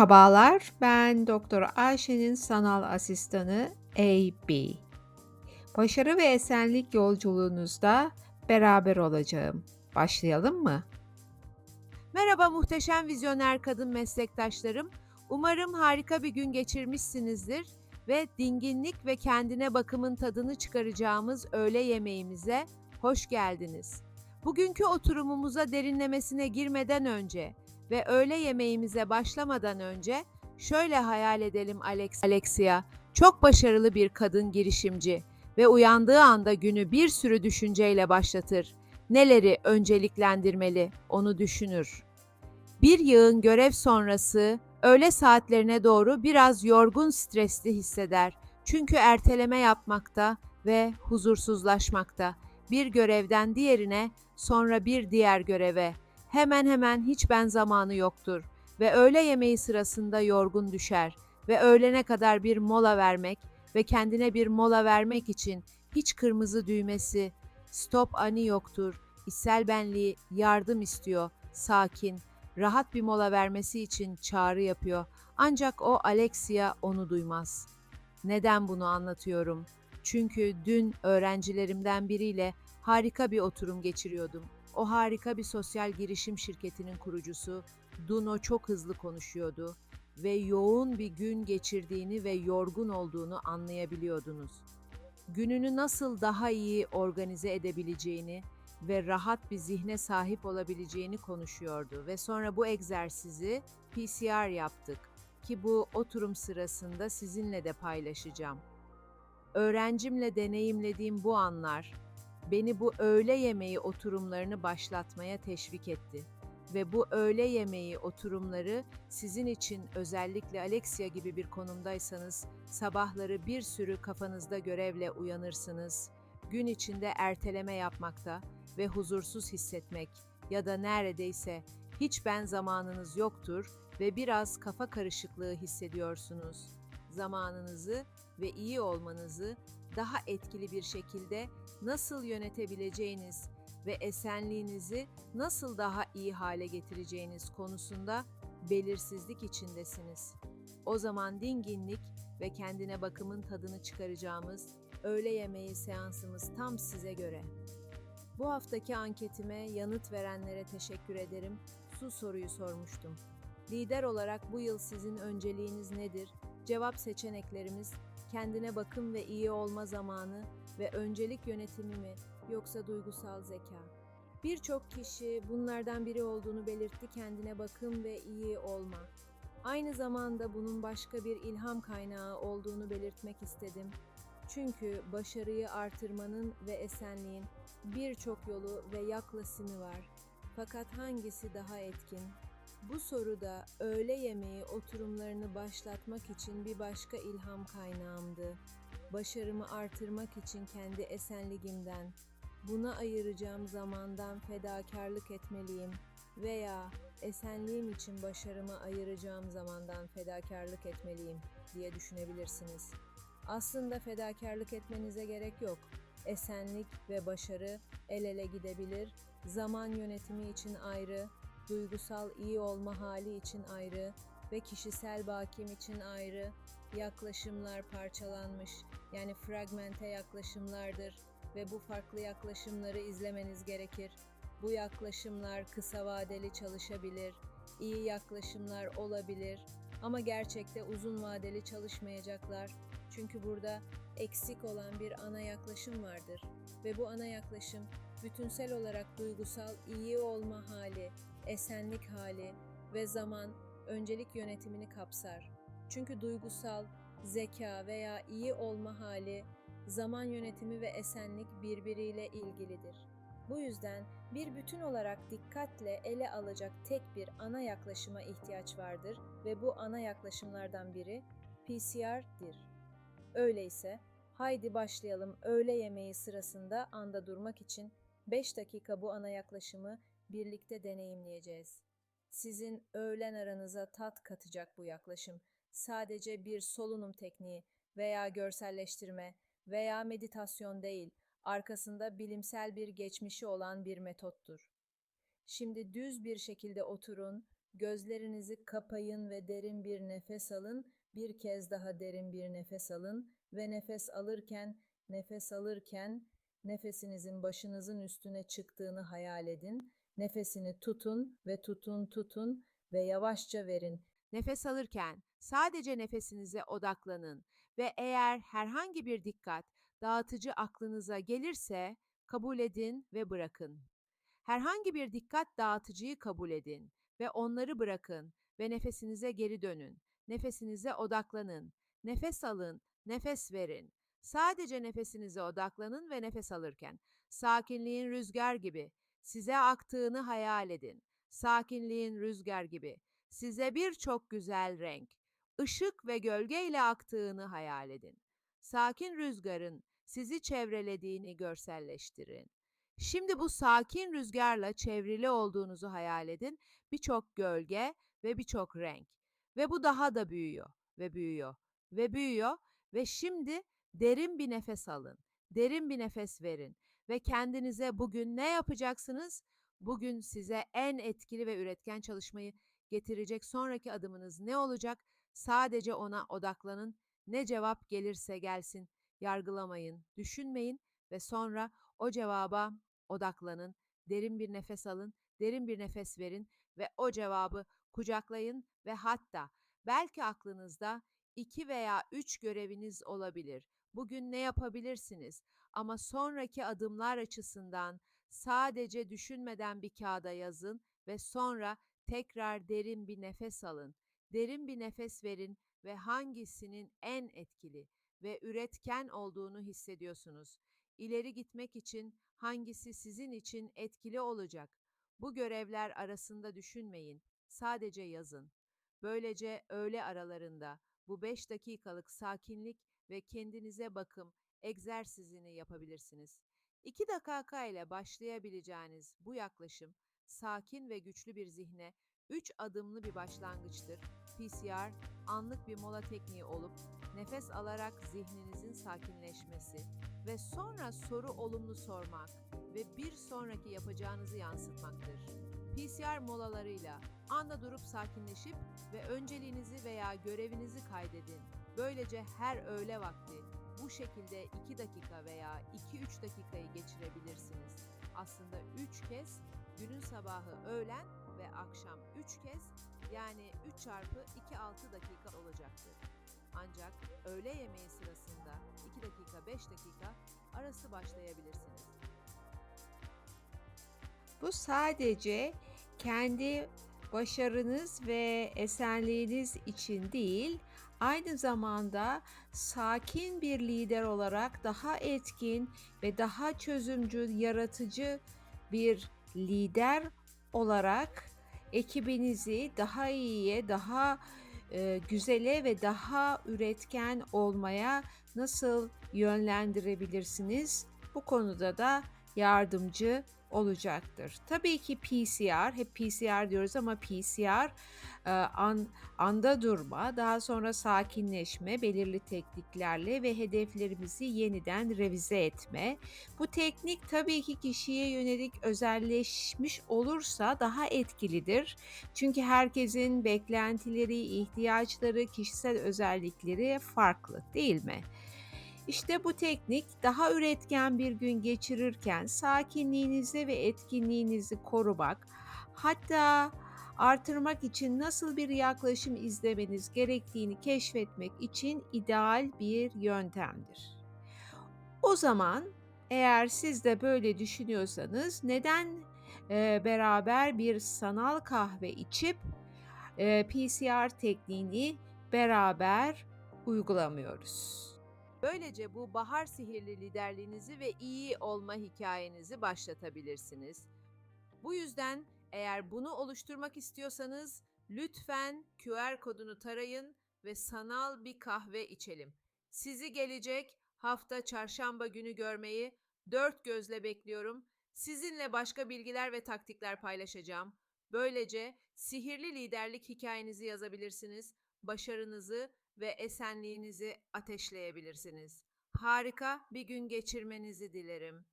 Merhabalar, ben Doktor Ayşe'nin sanal asistanı AB. Başarı ve esenlik yolculuğunuzda beraber olacağım. Başlayalım mı? Merhaba muhteşem vizyoner kadın meslektaşlarım. Umarım harika bir gün geçirmişsinizdir ve dinginlik ve kendine bakımın tadını çıkaracağımız öğle yemeğimize hoş geldiniz. Bugünkü oturumumuza derinlemesine girmeden önce ve öğle yemeğimize başlamadan önce şöyle hayal edelim Alex Alexia. Çok başarılı bir kadın girişimci ve uyandığı anda günü bir sürü düşünceyle başlatır. Neleri önceliklendirmeli onu düşünür. Bir yığın görev sonrası öğle saatlerine doğru biraz yorgun stresli hisseder. Çünkü erteleme yapmakta ve huzursuzlaşmakta. Bir görevden diğerine, sonra bir diğer göreve. Hemen hemen hiç ben zamanı yoktur ve öğle yemeği sırasında yorgun düşer ve öğlene kadar bir mola vermek ve kendine bir mola vermek için hiç kırmızı düğmesi, stop ani yoktur, içsel benliği yardım istiyor, sakin, rahat bir mola vermesi için çağrı yapıyor. Ancak o Alexia onu duymaz. Neden bunu anlatıyorum? Çünkü dün öğrencilerimden biriyle harika bir oturum geçiriyordum. O harika bir sosyal girişim şirketinin kurucusu Duno çok hızlı konuşuyordu ve yoğun bir gün geçirdiğini ve yorgun olduğunu anlayabiliyordunuz. Gününü nasıl daha iyi organize edebileceğini ve rahat bir zihne sahip olabileceğini konuşuyordu ve sonra bu egzersizi PCR yaptık ki bu oturum sırasında sizinle de paylaşacağım. Öğrencimle deneyimlediğim bu anlar beni bu öğle yemeği oturumlarını başlatmaya teşvik etti ve bu öğle yemeği oturumları sizin için özellikle Alexia gibi bir konumdaysanız sabahları bir sürü kafanızda görevle uyanırsınız. Gün içinde erteleme yapmakta ve huzursuz hissetmek ya da neredeyse hiç ben zamanınız yoktur ve biraz kafa karışıklığı hissediyorsunuz. Zamanınızı ve iyi olmanızı daha etkili bir şekilde nasıl yönetebileceğiniz ve esenliğinizi nasıl daha iyi hale getireceğiniz konusunda belirsizlik içindesiniz. O zaman dinginlik ve kendine bakımın tadını çıkaracağımız öğle yemeği seansımız tam size göre. Bu haftaki anketime yanıt verenlere teşekkür ederim. Su soruyu sormuştum. Lider olarak bu yıl sizin önceliğiniz nedir? Cevap seçeneklerimiz kendine bakım ve iyi olma zamanı ve öncelik yönetimi mi yoksa duygusal zeka? Birçok kişi bunlardan biri olduğunu belirtti kendine bakım ve iyi olma. Aynı zamanda bunun başka bir ilham kaynağı olduğunu belirtmek istedim. Çünkü başarıyı artırmanın ve esenliğin birçok yolu ve yaklaşımı var. Fakat hangisi daha etkin? Bu soruda öğle yemeği oturumlarını başlatmak için bir başka ilham kaynağımdı. Başarımı artırmak için kendi esenliğimden, buna ayıracağım zamandan fedakarlık etmeliyim veya esenliğim için başarımı ayıracağım zamandan fedakarlık etmeliyim diye düşünebilirsiniz. Aslında fedakarlık etmenize gerek yok. Esenlik ve başarı el ele gidebilir. Zaman yönetimi için ayrı, duygusal iyi olma hali için ayrı ve kişisel bakim için ayrı yaklaşımlar parçalanmış yani fragmente yaklaşımlardır ve bu farklı yaklaşımları izlemeniz gerekir. Bu yaklaşımlar kısa vadeli çalışabilir, iyi yaklaşımlar olabilir ama gerçekte uzun vadeli çalışmayacaklar. Çünkü burada eksik olan bir ana yaklaşım vardır ve bu ana yaklaşım bütünsel olarak duygusal iyi olma hali, esenlik hali ve zaman öncelik yönetimini kapsar. Çünkü duygusal, zeka veya iyi olma hali, zaman yönetimi ve esenlik birbiriyle ilgilidir. Bu yüzden bir bütün olarak dikkatle ele alacak tek bir ana yaklaşıma ihtiyaç vardır ve bu ana yaklaşımlardan biri PCR'dir. Öyleyse haydi başlayalım öğle yemeği sırasında anda durmak için 5 dakika bu ana yaklaşımı birlikte deneyimleyeceğiz. Sizin öğlen aranıza tat katacak bu yaklaşım sadece bir solunum tekniği veya görselleştirme veya meditasyon değil, arkasında bilimsel bir geçmişi olan bir metottur. Şimdi düz bir şekilde oturun Gözlerinizi kapayın ve derin bir nefes alın. Bir kez daha derin bir nefes alın ve nefes alırken, nefes alırken nefesinizin başınızın üstüne çıktığını hayal edin. Nefesini tutun ve tutun tutun ve yavaşça verin. Nefes alırken sadece nefesinize odaklanın ve eğer herhangi bir dikkat dağıtıcı aklınıza gelirse kabul edin ve bırakın. Herhangi bir dikkat dağıtıcıyı kabul edin ve onları bırakın ve nefesinize geri dönün. Nefesinize odaklanın. Nefes alın, nefes verin. Sadece nefesinize odaklanın ve nefes alırken sakinliğin rüzgar gibi size aktığını hayal edin. Sakinliğin rüzgar gibi size birçok güzel renk, ışık ve gölge ile aktığını hayal edin. Sakin rüzgarın sizi çevrelediğini görselleştirin. Şimdi bu sakin rüzgarla çevrili olduğunuzu hayal edin. Birçok gölge ve birçok renk. Ve bu daha da büyüyor ve büyüyor ve büyüyor ve şimdi derin bir nefes alın. Derin bir nefes verin ve kendinize bugün ne yapacaksınız? Bugün size en etkili ve üretken çalışmayı getirecek sonraki adımınız ne olacak? Sadece ona odaklanın. Ne cevap gelirse gelsin. Yargılamayın, düşünmeyin ve sonra o cevaba odaklanın. Derin bir nefes alın, derin bir nefes verin ve o cevabı kucaklayın ve hatta belki aklınızda iki veya üç göreviniz olabilir. Bugün ne yapabilirsiniz? Ama sonraki adımlar açısından sadece düşünmeden bir kağıda yazın ve sonra tekrar derin bir nefes alın. Derin bir nefes verin ve hangisinin en etkili ve üretken olduğunu hissediyorsunuz. İleri gitmek için hangisi sizin için etkili olacak? Bu görevler arasında düşünmeyin, sadece yazın. Böylece öğle aralarında bu 5 dakikalık sakinlik ve kendinize bakım egzersizini yapabilirsiniz. 2 dakika ile başlayabileceğiniz bu yaklaşım sakin ve güçlü bir zihne 3 adımlı bir başlangıçtır. PCR anlık bir mola tekniği olup nefes alarak zihninizin sakinleşmesi ve sonra soru olumlu sormak ve bir sonraki yapacağınızı yansıtmaktır. PCR molalarıyla anda durup sakinleşip ve önceliğinizi veya görevinizi kaydedin. Böylece her öğle vakti bu şekilde 2 dakika veya 2-3 dakikayı geçirebilirsiniz. Aslında 3 kez günün sabahı öğlen ve akşam 3 kez yani 3 çarpı 2-6 dakika olacaktır. Ancak öğle yemeği sırasında 2 dakika 5 dakika arası başlayabilirsiniz. Bu sadece kendi başarınız ve esenliğiniz için değil, aynı zamanda sakin bir lider olarak daha etkin ve daha çözümcü, yaratıcı bir lider olarak ekibinizi daha iyiye, daha e, güzele ve daha üretken olmaya nasıl yönlendirebilirsiniz? Bu konuda da yardımcı olacaktır. Tabii ki PCR, hep PCR diyoruz ama PCR e, an, anda durma, daha sonra sakinleşme, belirli tekniklerle ve hedeflerimizi yeniden revize etme. Bu teknik tabii ki kişiye yönelik özelleşmiş olursa daha etkilidir. Çünkü herkesin beklentileri, ihtiyaçları, kişisel özellikleri farklı değil mi? İşte bu teknik daha üretken bir gün geçirirken sakinliğinizi ve etkinliğinizi korumak, hatta artırmak için nasıl bir yaklaşım izlemeniz gerektiğini keşfetmek için ideal bir yöntemdir. O zaman eğer siz de böyle düşünüyorsanız neden e, beraber bir sanal kahve içip e, PCR tekniğini beraber uygulamıyoruz? Böylece bu bahar sihirli liderliğinizi ve iyi olma hikayenizi başlatabilirsiniz. Bu yüzden eğer bunu oluşturmak istiyorsanız lütfen QR kodunu tarayın ve sanal bir kahve içelim. Sizi gelecek hafta çarşamba günü görmeyi dört gözle bekliyorum. Sizinle başka bilgiler ve taktikler paylaşacağım. Böylece sihirli liderlik hikayenizi yazabilirsiniz. Başarınızı ve esenliğinizi ateşleyebilirsiniz. Harika bir gün geçirmenizi dilerim.